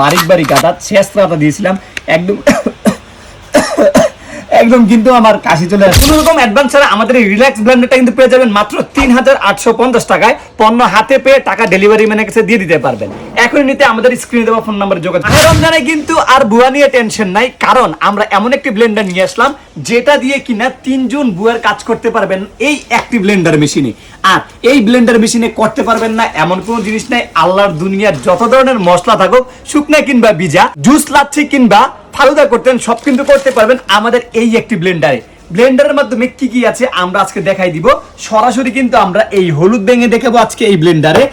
বারিক বারিক গাদা শেষ দিয়েছিলাম। একদম একদম কিন্তু আমার কাশি চলে আসছে কোনো রকম অ্যাডভান্স ছাড়া আমাদের এই রিল্যাক্স ব্লেন্ডারটা কিন্তু পেয়ে যাবেন মাত্র তিন হাজার আটশো পঞ্চাশ টাকায়। পণ্য হাতে পেয়ে টাকা ডেলিভারি ম্যানের কাছে দিয়ে দিতে পারবেন। এখনই নিতে আমাদের স্ক্রিনে দেওয়া ফোন নাম্বারে যোগাযোগ রমজানে কিন্তু আর বুয়া নিয়ে টেনশন নাই, কারণ আমরা এমন একটি ব্লেন্ডার নিয়ে আসলাম, যেটা দিয়ে কিনা তিনজন বুয়ার কাজ করতে পারবেন এই একটি ব্লেন্ডার মেশিনে আর এই ব্লেন্ডার মেশিনে করতে পারবেন না এমন কোনো জিনিস নাই, আল্লাহর দুনিয়ার যত ধরনের মশলা থাকুক, শুকনা কিংবা বিজা জুস লাচ্ছি কিংবা ফালুদা করতেন, সব কিন্তু করতে পারবেন আমাদের এই একটি ব্লেন্ডারে ব্লেন্ডারের মাধ্যমে কি কি আছে আমরা আজকে দেখাই দিব। সরাসরি কিন্তু আমরা এই হলুদ ভেঙে দেখাবো আজকে এই ব্লেন্ডারে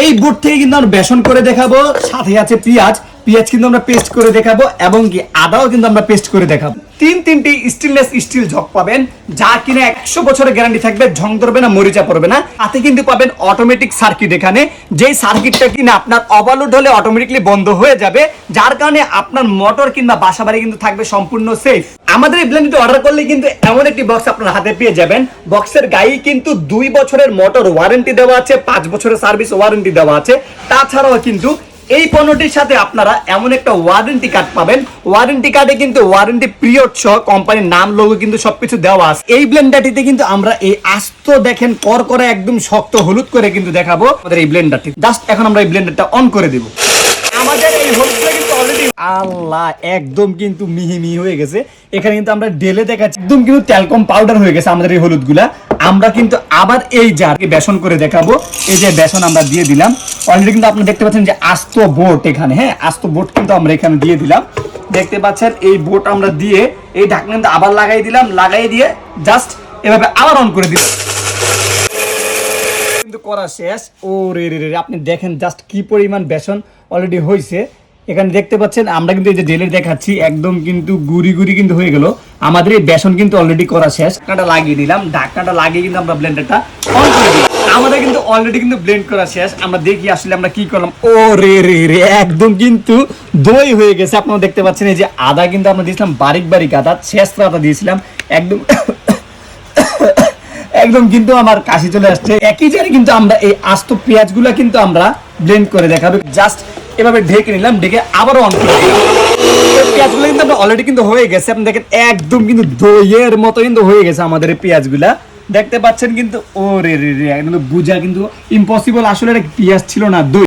এই বোর্ড থেকে কিন্তু আমরা বেসন করে দেখাবো, সাথে আছে পেঁয়াজ। পেঁয়াজ কিন্তু আমরা পেস্ট করে দেখাবো এবং কি আদাও কিন্তু আমরা পেস্ট করে দেখাবো। তিন তিনটি স্টেনলেস স্টিল ঝক পাবেন যা কিনা একশো বছরের গ্যারান্টি থাকবে, ঝং ধরবে না, মরিচা পড়বে না। তাতে কিন্তু পাবেন অটোমেটিক সার্কিট এখানে। যেই সার্কিটটা কিনা আপনার ওভারলোড হলে অটোমেটিকলি বন্ধ হয়ে যাবে, যার কারণে আপনার মোটর কিংবা বাসা বাড়ি কিন্তু থাকবে সম্পূর্ণ সেফ আমাদের এই ব্লেন্ডারটি অর্ডার করলে কিন্তু এমন একটি বক্স আপনার হাতে পেয়ে যাবেন। বক্সের গায়ে কিন্তু দুই বছরের মোটর ওয়ারেন্টি দেওয়া আছে, পাঁচ বছরের সার্ভিস ওয়ারেন্টি দেওয়া আছে। তাছাড়াও কিন্তু এই পণ্যটির সাথে আপনারা এমন একটা ওয়ারেন্টি কার্ড পাবেন। ওয়ারেন্টি কার্ডে কিন্তু ওয়ারেন্টি পিরিয়ড সহ কোম্পানির নাম লোগো কিন্তু সবকিছু দেওয়া আছে। এই ব্লেন্ডারটিতে কিন্তু আমরা এই আস্ত দেখেন কর করে একদম শক্ত হলুদ করে কিন্তু দেখাবো আমাদের এই ব্লেন্ডারটি জাস্ট এখন আমরা এই ব্লেন্ডারটা অন করে দেব। আমাদের এই হলুদটা কিন্তু অলরেডি আল্লাহ, একদম কিন্তু মিহি মিহি হয়ে গেছে। এখানে কিন্তু আমরা ডেলে দেখাচ্ছি। একদম কিন্তু ট্যালকম পাউডার হয়ে গেছে আমাদের এই হলুদগুলা। আমরা কিন্তু আবার এই জার বেসন করে দেখাবো। এই যে বেসন আমরা দিয়ে দিলাম। অলরেডি কিন্তু আপনি দেখতে পাচ্ছেন যে আস্ত বোট এখানে হ্যাঁ? আস্ত বোট কিন্তু আমরা এখানে দিয়ে দিলাম। দেখতে পাচ্ছেন এই বোট আমরা দিয়ে এই ঢাকনা কিন্তু আবার লাগাই দিলাম, লাগাই দিয়ে জাস্ট এভাবে আবার অন করে দিলাম। কিন্তু করা শেষ। ও রে রে রে, আপনি দেখেন জাস্ট কি পরিমাণ বেসন অলরেডি হয়েছে এখানে দেখতে পাচ্ছেন, আমরা কিন্তু এই যে জেলে দেখাচ্ছি, একদম কিন্তু গুড়ি গুড়ি কিন্তু হয়ে গেল। আমাদের এই বেসন কিন্তু অলরেডি করা শেষ। ঢাকনাটা লাগিয়ে দিলাম। ঢাকনাটা লাগিয়ে কিন্তু আমরা ব্লেন্ডারটা অন করে দিলাম আমাদের কিন্তু অলরেডি কিন্তু ব্লেন্ড করা শেষ। আমরা দেখি আসলে আমরা কি করলাম। ও রে রে রে, একদম কিন্তু দই হয়ে গেছে। আপনারা দেখতে পাচ্ছেন এই যে আদা কিন্তু আমরা দিয়েছিলাম, বারিক বারিক আদা। শেষ আদা দিয়েছিলাম। একদম একদম কিন্তু আমার কাশি চলে আসছে। একই জায়গায় কিন্তু আমরা এই আস্ত পেঁয়াজগুলো কিন্তু আমরা ব্লেন্ড করে দেখাবো। জাস্ট এভাবে ঢেকে নিলাম, ঢেকে আবারও অন করে পেঁয়াজগুলো কিন্তু আমরা অলরেডি কিন্তু হয়ে গেছে। আপনি দেখেন, একদম কিন্তু দইয়ের মতো কিন্তু হয়ে গেছে আমাদের এই পেঁয়াজগুলা। দেখতে পাচ্ছেন কিন্তু ও রে রে রে বুঝা কিন্তু ইম্পসিবল আসলে এটা পেঁয়াজ ছিল না, দই?